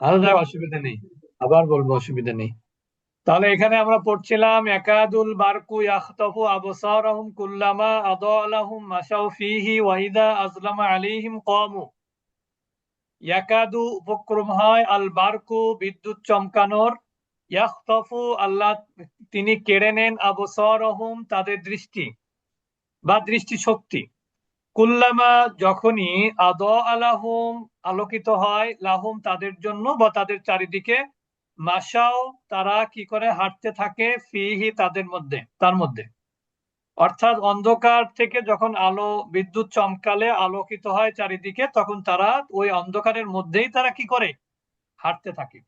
আলাদা অসুবিধা নেই। আবার বলব অসুবিধা নেই। তাহলে এখানে আমরা পড়ছিলাম, একাদুল বারকু ইয়াখতাফু আবসারহুম কুল্লামা আদালাহুম মাশাউ ফিহি ওয়া ইদা আজলামা আলাইহিম কামু। ইয়াকাদু উপক্রম হয় আল বারকু বিদ্যুৎ চমকানোর। ইয়াখতাফু আল্লাহ তিনি কেড়ে নেন আবসারহুম তাদের দৃষ্টি বা দৃষ্টি শক্তি কুল্লামা যখনই আদ আলাহুম আলোকিত হয় লাহুম তাদের জন্য বা তাদের চারিদিকে। মাসাও তারা কি করে হাঁটতে থাকে ফিহি তাদের মধ্যে, তার মধ্যে। অর্থাৎ অন্ধকার থেকে যখন আলো, বিদ্যুৎ চমকালে আলোকিত হয় চারিদিকে, তখন তারা ওই অন্ধকারের মধ্যেই তারা কি করে? হাঁটতে থাকে।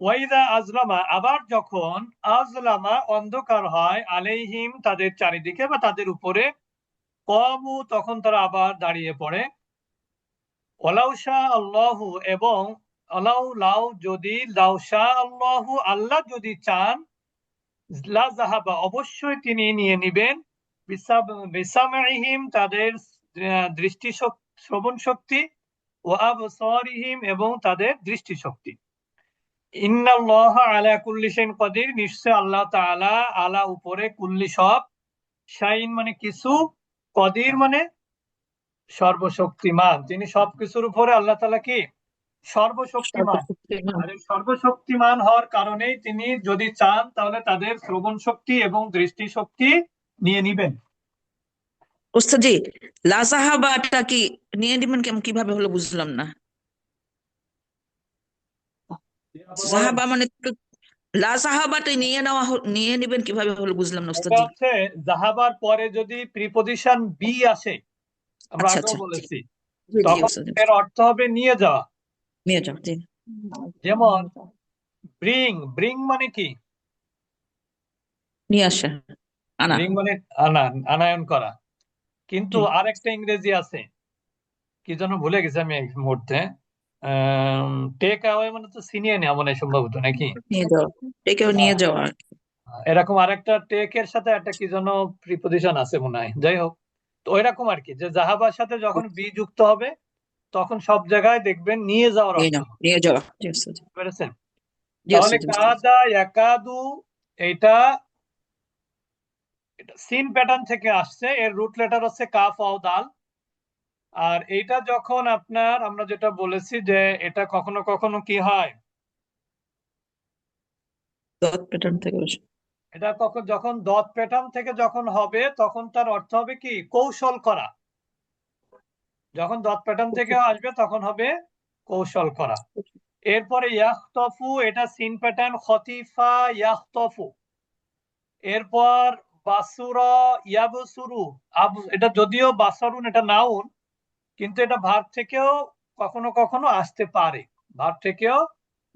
ওয়াইদা আজলামা, আবার যখন আজলামা অন্ধকার হয় আলাইহিম তাদের চারিদিকে বা তাদের উপরে, কমু তখন তারা আবার দাঁড়িয়ে পড়ে। ওলাউশা আল্লাহু এবং লাউ যদি লাউশা আল্লাহু আল্লাহ যদি চান জাহাবা অবশ্যই তিনি নিয়ে নিবেন। বিসামাইহিম তাদের দৃষ্টি শ্রবণ শক্তি ও আবসারিহিম এবং তাদের দৃষ্টি শক্তি ইন্নাল্লাহ আলা কুল্লি শাইন কদির, নিশ্চয় আল্লাহ তাআলা আলা উপরে কুল্লি সব শাইন মানে কিছু, কদির মানে সর্বশক্তিমান। তিনি সবকিছুর উপরে আল্লাহ তালা কি? সর্বশক্তিমান। আর সর্বশক্তিমান হওয়ার কারণেই তিনি যদি চান তাহলে তাদের শ্রবণ শক্তি এবং দৃষ্টি শক্তি নিয়ে নিবেন। ওস্তাজি লাসাহাবাটা কি নিয়ে নিবেন কেমন কীভাবে হলো বুঝলাম না। সাহাবা মানে তো নিয়ে নেওয়া নিয়ে নিবেন কীভাবে হলো বুঝলাম না এটা জাহাবার পরে যদি প্রিপোজিশন বি আসে আমরা আচ্ছা, আগেও আচ্ছা। বলেছি জি জি তখন এর অর্থ হবে নিয়ে যাওয়া। নিয়ে যাও জি। যেমন ব্রিং ব্রিং মানে কি? নিয়ে আসা আনা। ব্রিং মানে আনা আনায়ন করা। কিন্তু। আরেকটা ইংরেজি আছে কি যেন ভুলে গেছি আমি এই মুহূর্তে। টেক অ্যাওয়ে মানে তো ছিনিয়ে নেওয়া মানে সম্ভবত নাকি? নিয়ে নিয়ে যাওয়া। এরকম আরেকটা টেক এর সাথে একটা কি যেন প্রিপোজিশন আছে মনে হয়। যাই হোক। ওইরকম আর কি যে জাহাবার সাথে যখন বি যুক্ত হবে তখন সব জায়গায় দেখবেন নিয়ে যাওয়ার নিয়ে যাওয়া পেরেছেন? তাহলে। কাদা একাদু এটা সিন প্যাটার্ন থেকে আসছে এর রুট লেটার হচ্ছে কাফ আও দাল। আর এইটা যখন আপনার আমরা যেটা বলেছি যে এটা কখনো কখনো কি হয়? প্যাটার্ন থেকে বসে। এটা কখন যখন দত প্যাটার্ন থেকে যখন হবে তখন তার অর্থ হবে কি? কৌশল করা। যখন দত প্যাটার্ন থেকে আসবে তখন হবে কৌশল করা। এরপরে ইয়াখতফু এটা সিন প্যাটার্ন খতিফা ইয়াখতফু। এরপর বাসুরা ইয়াবসুরু। এটা যদিও বাসারুন এটা নাউন কিন্তু এটা ভার থেকেও কখনো কখনো আসতে পারে। ভার থেকেও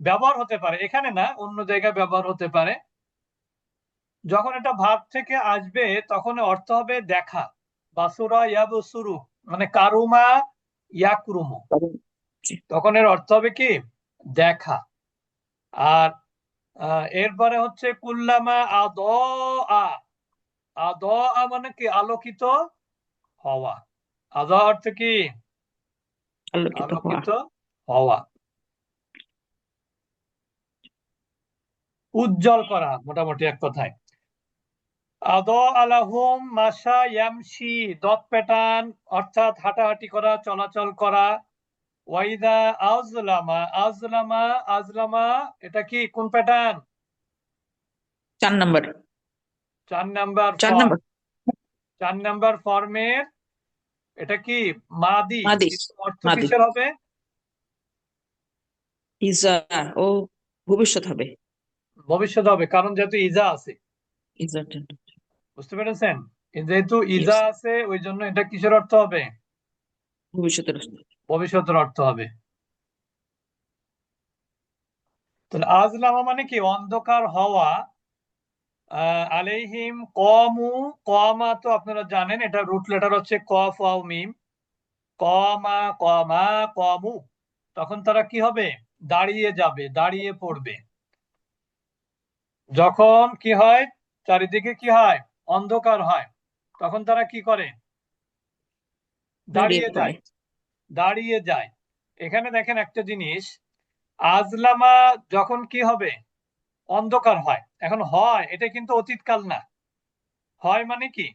ব্যবহার হতে পারে। এখানে না অন্য জায়গায় ব্যবহার হতে পারে। যখন এটা ভাব থেকে আসবে তখন অর্থ হবে দেখা। বাসুরা ইয়াবসুরু মানে কারুমা ইয়াকরুমু। তখন এর অর্থ হবে কি? দেখা। আর এরপরে হচ্ছে কুল্লামা আদ আ আদ আ মানে কি? আলোকিত হওয়া। আদ অর্থ কি? আলোকিত হওয়া। উজ্জ্বল করা মোটামুটি এক কথায়। আলাহুম মাসা ইয়ামশি দত প্যাটার্ন অর্থাৎ হাঁটাহাঁটি করা চলাচল করা। ওয়াইদা আজলামা আজলামা আজলামা এটা কি কোন প্যাটার্ন চার নাম্বার। চার নাম্বার চার নাম্বার। চার নাম্বার ফর্মের এটা কি মাদি অর্থ। কিসের হবে? ইজা ও ভবিষ্যৎ হবে। ভবিষ্যৎ হবে কারণ যেহেতু ইজা আছে। ইজা বুঝতে পেরেছেন? যেহেতু ইজা আছে ওই জন্য এটা কিসের অর্থ হবে? ভবিষ্যতের ভবিষ্যতের অর্থ হবে। তাহলে আজলামা মানে কি? অন্ধকার হওয়া। আলাইহিম কমু কমা তো আপনারা জানেন এটা রুট লেটার হচ্ছে কফ ওয়াও মিম। কমা কমা কমু। তখন তারা কি হবে? দাঁড়িয়ে যাবে দাঁড়িয়ে পড়বে। যখন কি হয়? চারিদিকে কি হয়? অন্ধকার হয় তখন তারা কি করে? দাঁড়িয়ে যায়। দাঁড়িয়ে যায়। এখানে দেখেন একটা জিনিস আজলামা যখন কি হবে? অন্ধকার হয়। এখন হয় এটা কিন্তু অতীতকাল না। হয় মানে কি?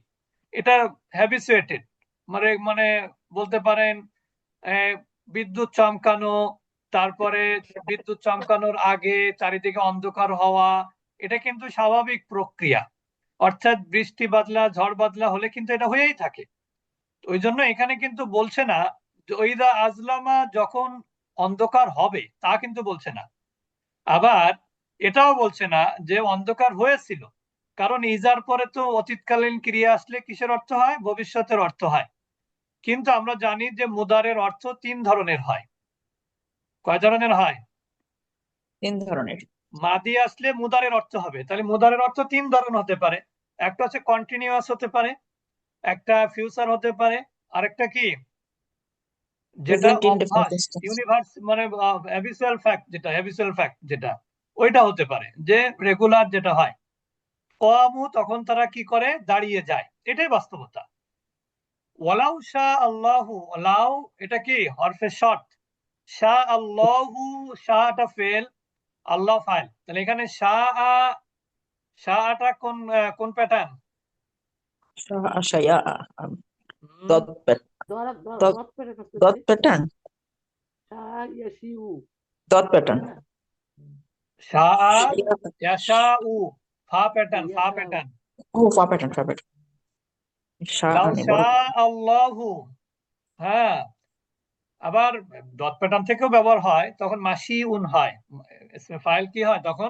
এটা হ্যাবিচুয়েটেড মানে মানে বলতে পারেন আহ, বিদ্যুৎ চমকানো তারপরে বিদ্যুৎ চমকানোর আগে চারিদিকে অন্ধকার হওয়া এটা কিন্তু স্বাভাবিক প্রক্রিয়া। অর্থাৎ বৃষ্টি বাদলা ঝড় বাদলা হলে কিন্তু এটা হয়েই থাকে। ওই জন্য এখানে কিন্তু বলছে না ওইদা আজলামা যখন অন্ধকার হবে তা কিন্তু বলছে না। আবার এটাও বলছে না যে অন্ধকার হয়েছিল কারণ ইজার পরে তো অতীতকালীন ক্রিয়া আসলে কিসের অর্থ হয়? ভবিষ্যতের অর্থ হয়। কিন্তু আমরা জানি যে মুদারের অর্থ তিন ধরনের হয়। কয় ধরনের হয়? তিন ধরনের। মাদি আসলে মুদারের অর্থ হবে। তাহলে মুদারের অর্থ তিন ধরনের হতে পারে। একটা হচ্ছে কন্টিনিউয়াস হতে পারে একটা ফিউচার হতে পারে আরেকটা কি? যেটা. ইউনিভার্স মানে ফ্যাক্ট যেটা ফ্যাক্ট যেটা ওইটা হতে পারে যে রেগুলার যেটা হয়। কমু তখন তারা কি করে? দাঁড়িয়ে যায়। এটাই বাস্তবতা। ওয়ালাউ শাহ আল্লাহু লাউ এটা কি? হরফে শর্ট শাহ আল্লাহু শাহটা ফেল আল্লাহ ফাইল। তাহলে এখানে শাহ সাটা কোন কোন প্যাটার্ন সায়া দত প্যাটার্ন দত প্যাটার্ন উ হ্যাঁ। আবার দত প্যাটার্ন থেকেও ব্যবহার হয় তখন মাসি উন হয় ফাইল কি হয় তখন?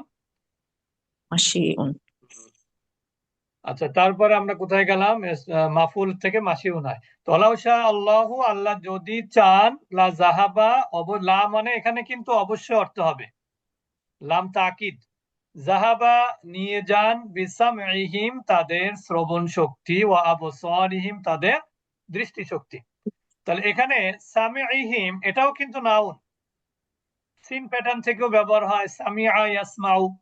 মাশিউন আচ্ছা তারপরে আমরা কোথায় গেলাম? মাফুল থেকে মাসিউন আল্লাহু আল্লাহ যদি চান, লা জাহাবা অব, লা মানে এখানে কিন্তু অবশ্যই অর্থ হবে। লাম তাকিদ। জাহাবা নিয়ে যান বিসামইহিম তাদের শ্রবণ শক্তি ও আবসারিহিম তাদের দৃষ্টি শক্তি। তাহলে এখানে সামিইহিম এটাও কিন্তু নাউন। সিন প্যাটার্ন থেকেও ব্যবহার হয় সামি ইয়াসমাউ। ইন্নাল্লাহা আলা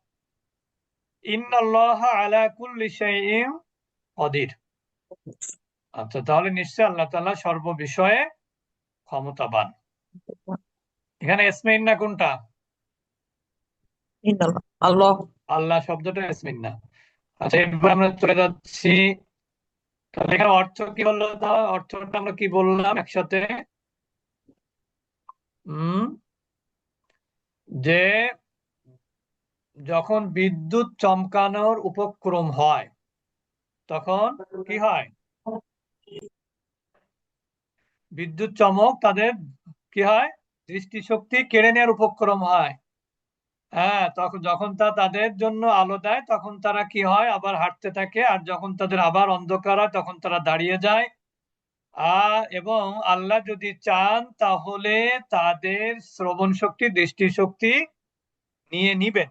কুল্লি শাইইন কদির আচ্ছা তাহলে নিশ্চয় আল্লাহ তাআলা সর্ব বিষয়ে ক্ষমতাবান। এখানে কোনটা? আল্লাহ। আল্লাহ শব্দটা ইসমিন্না আচ্ছা এবার আমরা চলে যাচ্ছি। তাহলে এখানে অর্থ কি হলো তা অর্থটা আমরা কি বললাম একসাথে? হুম যে যখন বিদ্যুৎ চমকানোর উপক্রম হয়, তখন কি হয়? বিদ্যুৎ চমক তাদের কি হয়? দৃষ্টিশক্তি কেড়ে নেওয়ার উপক্রম হয়। হ্যাঁ তখন যখন তা তাদের জন্য আলো দেয়, তখন তারা কি হয়? আবার হাঁটতে থাকে, আর যখন তাদের আবার অন্ধকার হয়, তখন তারা দাঁড়িয়ে যায়। আর এবং আল্লাহ যদি চান, তাহলে তাদের শ্রবণ শক্তি দৃষ্টিশক্তি নিয়ে নিবেন।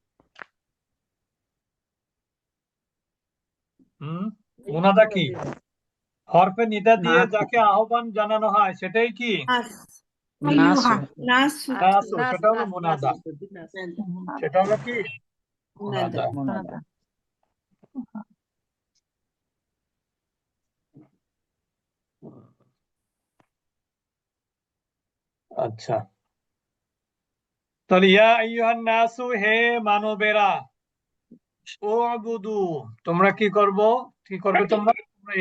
হুম? মুনাদা কি? হরফে নিদা দিয়ে যাকে আহ্বান জানানো হয় সেটাই কি? সেটা হলো মুনাদা। সেটা হলো কি? মুনাদা। মুনাদা। আচ্ছা। তাহলে ইয়া আইয়ুহান নাসু হে মানবেরা। তোমরা কি করব? কি করবে তোমরা? তোমরা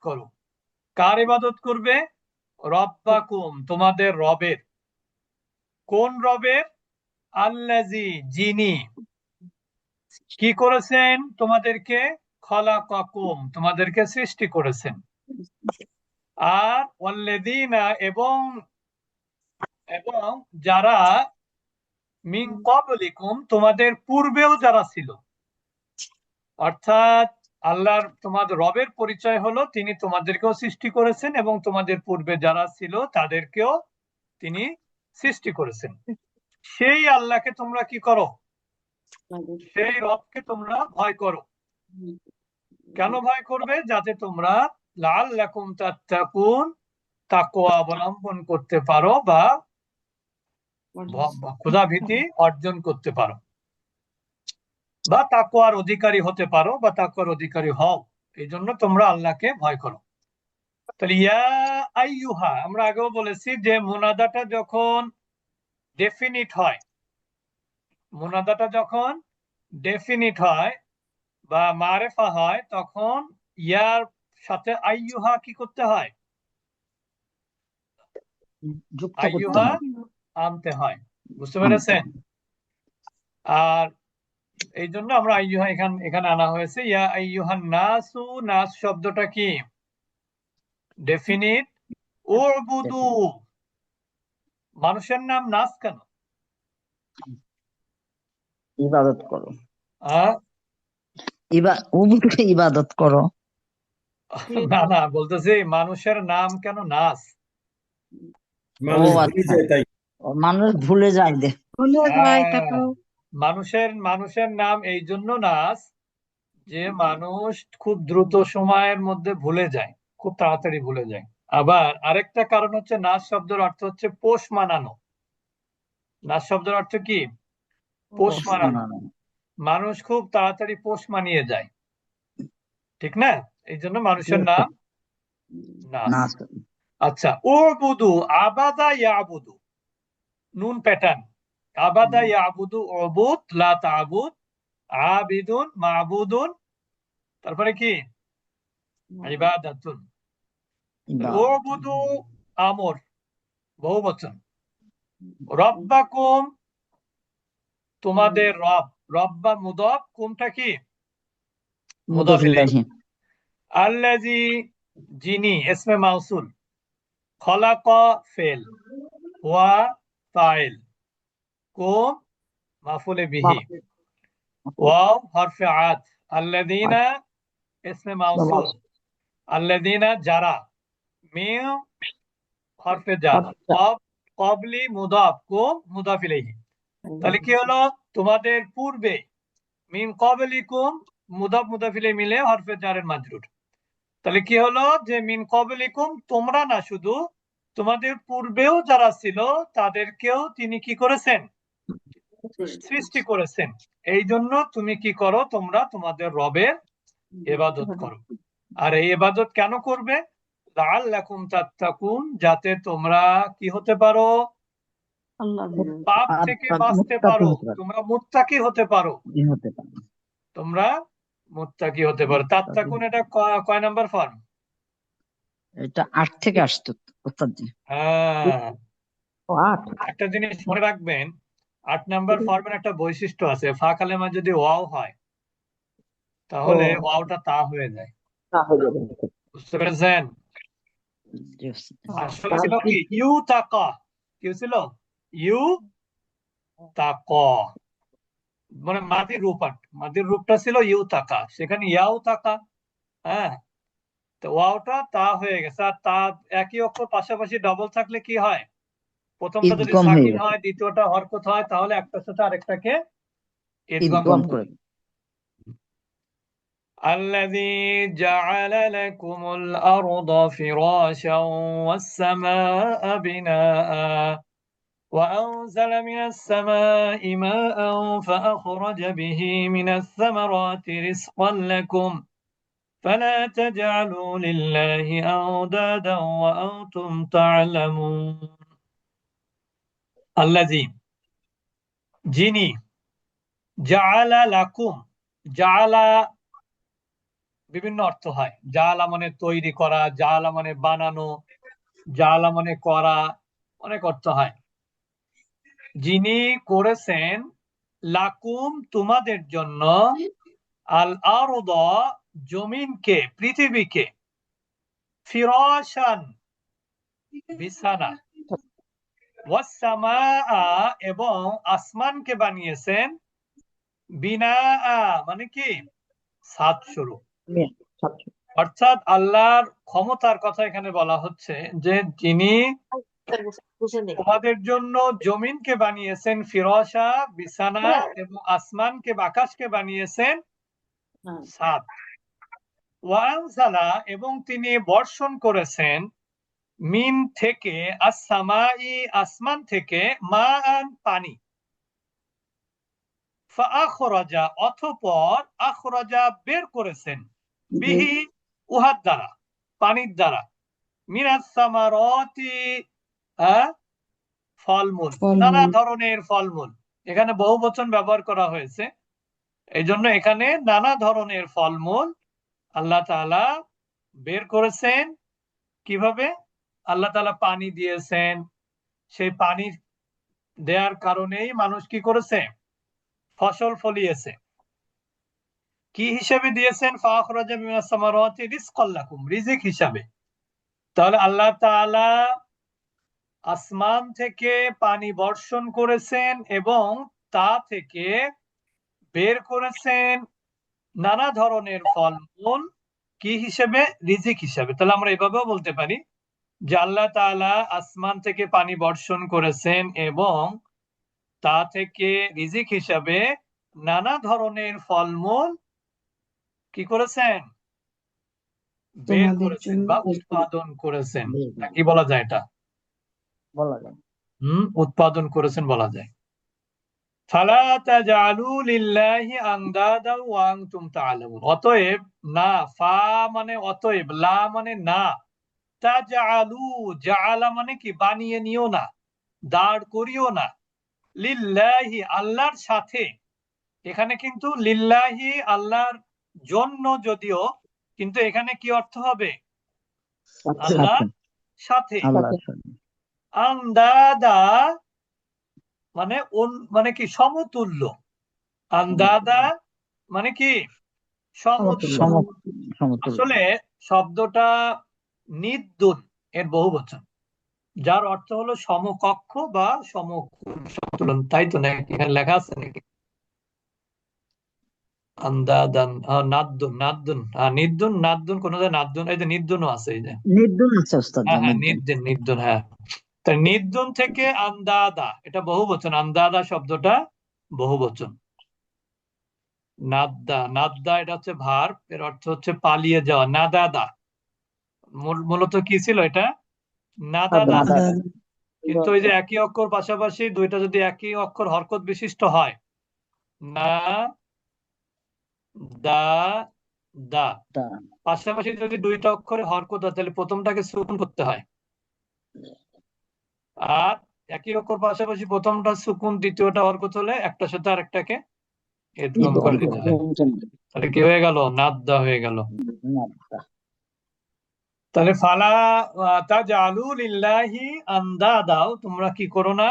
করো। কার ইবাদত করবে? রব্বাকুম, তোমাদের রবের। কোন রবের? আল্লাজি যিনি। কি করেছেন? তোমাদেরকে খলাকাকুম, তোমাদেরকে সৃষ্টি করেছেন। আর ওয়াল্লাযীনা, এবং এবং যারা মিন ক্বাবলিকুম, তোমাদের পূর্বেও যারা ছিল। অর্থাৎ আল্লাহর তোমাদের রবের পরিচয় হলো তিনি তোমাদেরকেও সৃষ্টি করেছেন এবং তোমাদের পূর্বে যারা ছিল তাদেরকেও তিনি সৃষ্টি করেছেন। সেই আল্লাহকে তোমরা কি করো? সেই রবকে তোমরা ভয় করো। কেন ভয় করবে? যাতে তোমরা লাল লাকুম তাত্তাকুন তাকওয়া অবলম্বন করতে পারো বা ভ- বা ক্ষুধাভীতি অর্জন করতে পারো। বা তাকওয়ার অধিকারী হতে পারো বা তাকওয়ার অধিকারী হও এই জন্য তোমরা আল্লাহকে ভয় করো। তাহলে ইয়া আইয়ুহা আমরা আগেও বলেছি যে মুনাদাটা যখন ডেফিনিট হয় মুনাদাটা যখন ডেফিনিট হয় বা মারেফা হয় তখন ইয়ার সাথে আইয়ুহা কি করতে হয়? আইয়ুহা হয়। আনতে হয় বুঝতে পেরেছেন? আর এই জন্য আমরা আইয়ুহা এখান এখানে আনা হয়েছে ইয়া আইয়ুহান নাসু নাস শব্দটা কি? ডেফিনিট উবুদু মানুষের নাম নাস কেন? ইবাদত করো? ইবা ইবাদত করো। না না বলতেছি মানুষের নাম কেন নাস? মানুষ ভুলে আচ্ছা। যায় তাই। মানুষ ভুলে যায় দে। হ্যাঁ, মানুষের মানুষের নাম এই জন্য নাস যে মানুষ খুব দ্রুত সময়ের মধ্যে ভুলে যায় খুব তাড়াতাড়ি ভুলে যায়। আবার আরেকটা কারণ হচ্ছে নাচ শব্দের অর্থ হচ্ছে পোষ মানানো। নাচ শব্দের অর্থ কি? পোষ মানানো। মানুষ খুব তাড়াতাড়ি পোষ মানিয়ে যায়। ঠিক না? এই জন্য মানুষের নাম নাস আচ্ছা ও বুধু আবাদা ইয়াবুদু। নুন প্যাটার্ন। আবাদা ইয়াবুদু অবুদ লা তাবুদ আবিদুন মাবুদুন। তারপরে কি? ইবাদাতুন। আমর বহু বচন রব্বাকুম তোমাদের রব রব্বা মুদব কুমটা কি? মুদাফ ইলাইহি। আল্লাজি যিনি ইসমে মাউসুল। খলাকা ফেল ওয়া ফাইল। কুম মাফুলে বিহি ওয়াও হরফে আত আল্লাযীনা ইসমে মাউসুল আল্লাযীনা যারা মিম হরফে জার কবলি মুদাফ কুম মুদাফ ইলাইহি তাহলে কি হলো? তোমাদের পূর্বে মিন কবলিকুম মুদাফ মুদাফ ইলাইহি মিলে হরফে জারের মাজরুর তাহলে কি হলো? যে মিন কবলিকুম তোমরা না শুধু তোমাদের পূর্বেও যারা ছিল তাদেরকেও তিনি কি করেছেন? সৃষ্টি করেছেন। এই জন্য তুমি কি করো? তোমরা তোমাদের রবের এবাদত করো। আর এই এবাদত কেন করবে? লাআল্লাকুম তাত্তাকুন যাতে তোমরা কি হতে পারো? পাপ থেকে বাঁচতে মুত্তাকি পারো। হতে পারো। তোমরা মুত্তাকি হতে পারো। ই হতে পারে। তোমরা মুত্তাকি হতে পারো। তাত্তাকুন এটা ক- কয় নাম্বার ফর্ম? এটা আট থেকে আসতো হ্যাঁ। একটা জিনিস মনে রাখবেন আট নাম্বার ফর্মের একটা বৈশিষ্ট্য আছে ফা কালেমা যদি ওয়াও হয় তাহলে ওয়াওটা তা হয়ে যায়। বুঝতে পেরেছেন? আসলে ছিল কি? ইউ তাকা কি। ছিল? ইউ তাক মানে মাদির রূপাট মাদির রূপটা ছিল ইউ তাকা সেখানে ইয়াও তাকা হ্যাঁ? তো ওয়াওটা তা হয়ে গেছে। আর তা একই অক্ষর পাশাপাশি ডবল থাকলে কি হয়? প্রথমটা যদি ইদগম হয়ে সাকিন গেছে। হয় দ্বিতীয়টা হরকত হয় তাহলে একটার সাথে আরেকটাকে ইদগম ইদগম করে الذي جعل لكم الأرض فراشا والسماء بناء وأنزل من السماء ماء فأخرج به من الثمرات رزقا لكم فلا تجعلوا لله أندادا وأنتم تعلمون আল্লাজি যিনি জালা লাকুম জালা বিভিন্ন অর্থ হয়। জালা মানে তৈরি করা জালা মানে বানানো জালা মানে করা, অনেক অর্থ হয়। যিনি করেছেন লাকুম তোমাদের জন্য আল আরদ, জমিনকে, পৃথিবীকে ফিরসান বিছানা। এবং আসমানকে বানিয়েছেন বিনা মানে কি? সাত স্বরূপ। অর্থাৎ আল্লাহর ক্ষমতার কথা এখানে বলা হচ্ছে যে যিনি তোমাদের জন্য জমিনকে বানিয়েছেন ফিরসা বিছানা এবং আসমানকে আকাশকে বানিয়েছেন সাত। ওয়ানজালা এবং তিনি বর্ষণ করেছেন মিন থেকে আসসামাই আসমান থেকে মা আন পানি। ফাআখরাজা অতঃপর আখরাজা বের করেছেন। বিহি উহার দ্বারা পানির দ্বারা। ফলমূল। নানা ধরনের ফলমূল। এখানে বহু বচন ব্যবহার করা হয়েছে। এই জন্য এখানে নানা ধরনের ফলমূল আল্লাহ তাআলা বের করেছেন। কীভাবে? আল্লাহ তালা পানি দিয়েছেন। সেই পানি দেওয়ার কারণেই মানুষ কি করেছে? ফসল ফলিয়েছে। কি হিসেবে দিয়েছেন? রিজিক হিসাবে। তাহলে আল্লাহ আসমান থেকে পানি বর্ষণ করেছেন এবং তা থেকে বের করেছেন নানা ধরনের ফলমূল কি হিসেবে? রিজিক হিসাবে। তাহলে আমরা এভাবেও বলতে পারি যে আল্লাহ তাআলা আসমান থেকে পানি বর্ষণ করেছেন এবং তা থেকে রিজিক হিসাবে নানা ধরনের ফলমূল কি করেছেন? বের করেছেন বা উৎপাদন করেছেন। কি বলা যায় এটা? বলা যায়। হুম উৎপাদন করেছেন বলা যায়। অতএব না ফা মানে অতএব লা মানে না। তাজালু জাআলা মানে কি? বানিয়ে নিও না দাঁড় করিও না। লিল্লাহি আল্লাহর সাথে। এখানে কিন্তু লিল্লাহি আল্লাহর জন্য যদিও কিন্তু এখানে কি অর্থ হবে? আল্লাহর সাথে। আন্দাদা মানে অন- মানে কি? সমতুল্য। আন্দাদা মানে কি? সমতুল্য। আসলে শব্দটা নিদ্দুন এর বহু বচন। যার অর্থ হলো সমকক্ষ বা সম সমতুলন তাই তো নাকি? এখানে লেখা আছে নাকি? আন্দাদান নাদ্দুন নাদ্দুন নিদ্দুন নাদ্দুন কোন নাদ্দুন এই যে নিদ্দুনও আছে এই যে। নির্দুন আছে ওস্তাদ হ্যাঁ হ্যাঁ নির্দিন নির্দুন হ্যাঁ। তা নির্দুন থেকে আন্দাদা এটা বহু বচন। আন্দাদা শব্দটা বহু বচন। নাদ্দা নাদ্দা এটা হচ্ছে ভার এর অর্থ হচ্ছে পালিয়ে যাওয়া নাদাদা। মূলত কি ছিল এটা? নাদাদা নাদাদা। কিন্তু ওই যে একই অক্ষর পাশাপাশি দুইটা যদি একই অক্ষর হরকত বিশিষ্ট হয় না দা দা। পাশাপাশি যদি দুইটা অক্ষরে হরকত হয় তাহলে প্রথমটাকে সুকুন করতে হয়। আর একই অক্ষর পাশাপাশি প্রথমটা সুকুন দ্বিতীয়টা হরকত হলে একটার সাথে আরেকটাকে ইদগাম করে দিতে হয়। তাহলে কি হয়ে গেল? নাদ্দা হয়ে গেল। তাহলে ফালা তাজালু লিল্লাহি আন্দাদাও তোমরা কি করো না?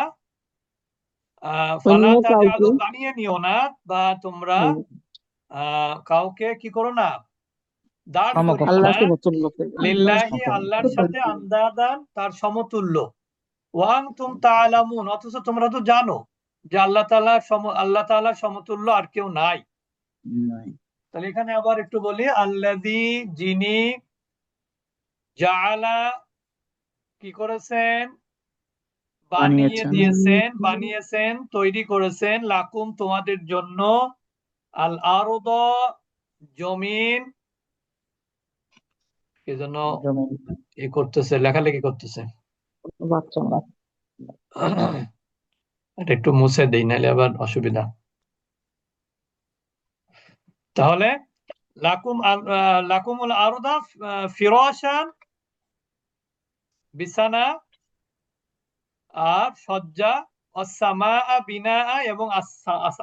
ফালা বানিয়ে নিও না বা তোমরা কাউকে কি করো না? লিল্লাহি আল্লাহর সাথে আন্দাদান তার সমতুল্য। ওয়াং তুম তাআলামুন। অথচ তোমরা তো জানো যে আল্লাহ তাআলা সম আল্লাহ তাআলার সমতুল্য আর কেউ নাই। তাহলে এখানে আবার একটু বলি আল্লাযী যিনি জাআলা কি করেছেন? বানিয়ে দিয়েছেন বানিয়েছেন তৈরি করেছেন। লাকুম তোমাদের জন্য আল আরদ জমিন। কি জন্য এ করতেছে লেখালেখি করতেছে। এটা একটু মুছে দেই নাহলে আবার অসুবিধা। তাহলে লাকুম লাকুমুল আরদা ফিরাশান বিছানা আর সজ্জা অসামা বিনা এবং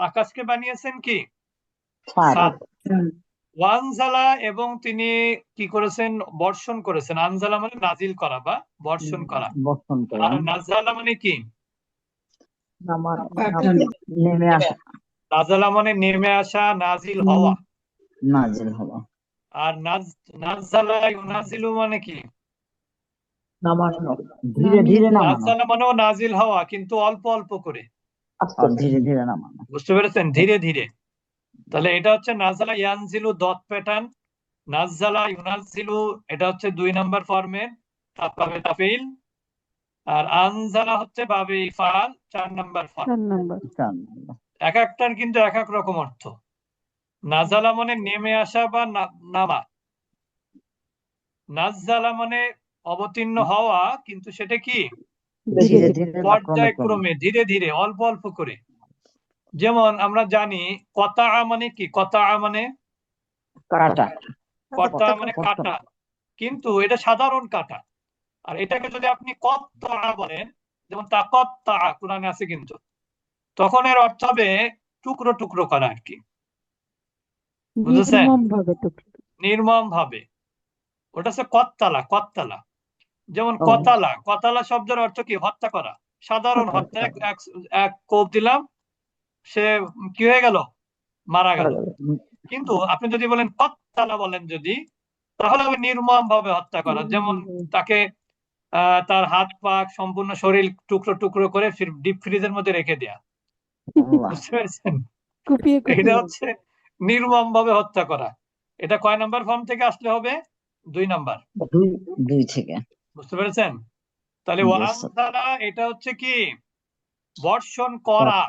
আকাশকে বানিয়েছেন কি? ওয়ানজালা এবং তিনি কি করেছেন? বর্ষণ করেছেন। আনজালা মানে নাজিল করা বা বর্ষণ করা। বর্ষণ আর নাজালা মানে কি? নেমে আসা। নাজালা মানে নেমে আসা নাজিল হওয়া। নাজিল হওয়া। আর নাজ নাজালা ইউনাজিলু মানে কি? ধীরে ধীরে নামানো নাজিল হওয়া কিন্তু অল্প অল্প করে। ধীরে ধীরে নামানো বুঝতে পেরেছেন? ধীরে ধীরে। তাহলে এটা হচ্ছে নাজালা ইয়ানজিলু দত প্যাটার্ন। নাজালা ইউনাজিলু এটা হচ্ছে দুই নাম্বার ফর্মের। তারপরে তাফিল। আর আনজালা হচ্ছে বাবে ইফাল চার নাম্বার নাম্বার। এক একটার কিন্তু এক এক রকম অর্থ। নাজালা মানে নেমে আসা বা না- নামা। নাজালা মানে অবতীর্ণ হওয়া কিন্তু সেটা কি? পর্যায়ক্রমে ধীরে ধীরে অল্প অল্প করে। যেমন আমরা জানি কতা মানে কি? কতা মানে? কাটা। মানে কাটা। কিন্তু এটা সাধারণ কাটা। আর এটাকে যদি আপনি কত্তা বলেন যেমন তাকত্তা কোরআনে আছে কিন্তু। তখন এর অর্থ হবে টুকরো টুকরো করা আর কি। বুঝেছেন? নির্মম ভাবে টুকরো। নির্মম ভাবে ওটা হচ্ছে কত্তালা কত্তালা। যেমন। কতালা কতালা শব্দের অর্থ কি? হত্যা করা। সাধারণ হত্যা এক কোপ দিলাম সে কি হয়ে গেল? মারা গেল। কিন্তু আপনি যদি বলেন কত্তালা বলেন যদি তাহলে হবে নির্মম ভাবে হত্যা করা। যেমন তাকে তার হাত পা সম্পূর্ণ শরীর টুকরো টুকরো করে ডিপ ফ্রিজের মধ্যে রেখে দেয়া। বুঝতে পেরেছেন? এটা হচ্ছে নির্মম ভাবে হত্যা করা। এটা কয় নাম্বার ফর্ম থেকে আসলে হবে? দুই নাম্বার। দুই থেকে। বুঝতে পেরেছেন? তাহলে. ওয়ানসালা এটা হচ্ছে কি? বর্ষণ করা।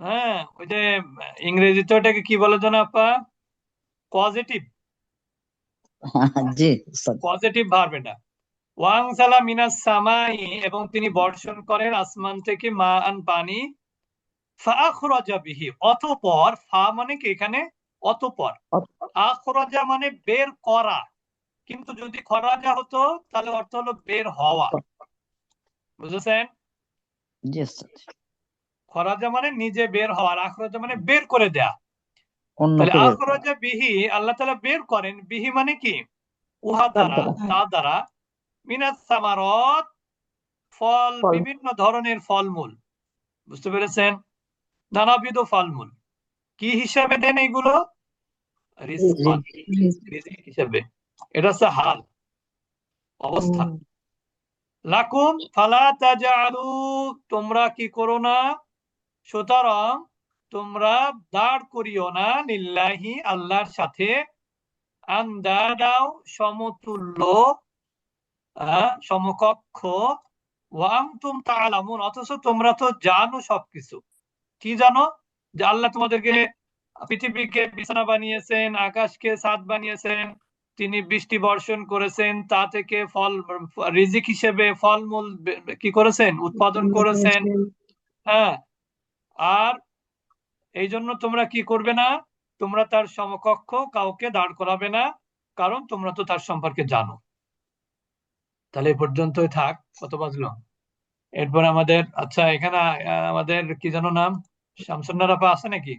হ্যাঁ। ওই যে ইংরেজিতে ওটাকে কি বলে যেন আপা? পজিটিভ জি পজিটিভ ভার্ব এটা। ওয়াংসালা মিনাস সামাই এবং তিনি বর্ষণ করেন আসমান থেকে মা আন পানি ফাখরাজা বিহি অতঃপর ফা মানে কি এখানে? অতঃপর। অত- আখরাজা মানে বের করা। কিন্তু যদি খরাজা হতো তাহলে অর্থ হলো বের হওয়া। বুঝেছেন? খরাজা মানে নিজে বের হওয়ার আখরাজা মানে বের করে দেয়া। তাহলে। আখরাজা বিহি আল্লাহ তাআলা বের করেন। বিহি মানে কি? উহা দ্বারা। তা দ্বারা মিনাস সামারত ফল। বিভিন্ন ধরনের ফলমূল। বুঝতে পেরেছেন? নানাবিধ ফলমূল। কি হিসাবে দেন এগুলো রিজকান হিসাবে। এটা হচ্ছে হাল অবস্থা। লাকুম ফালা তাজালু তোমরা কি করো না? সুতরাং তোমরা দাঁড় করিও না লিল্লাহি আল্লাহর সাথে। আন্দাদাও সমতুল্য সমকক্ষ। ওয়াংতুম তাআলামুন অথচ তোমরা তো জানো সবকিছু। কি জানো? যে আল্লাহ তোমাদেরকে পৃথিবীকে বিছানা বানিয়েছেন আকাশকে ছাদ বানিয়েছেন তিনি বৃষ্টি বর্ষণ করেছেন তা থেকে ফল রিজিক হিসেবে ফলমূল কি করেছেন? উৎপাদন করেছেন। হ্যাঁ। আর এই জন্য তোমরা কি করবে না? তোমরা তার সমকক্ষ কাউকে দাঁড় করাবে না কারণ তোমরা তো তার সম্পর্কে জানো। তাহলে এই পর্যন্তই থাক। কত বাজলো? এরপর আমাদের আচ্ছা এখানে আমাদের কি যেন নাম? শামসুন্নার আপা আছে নাকি?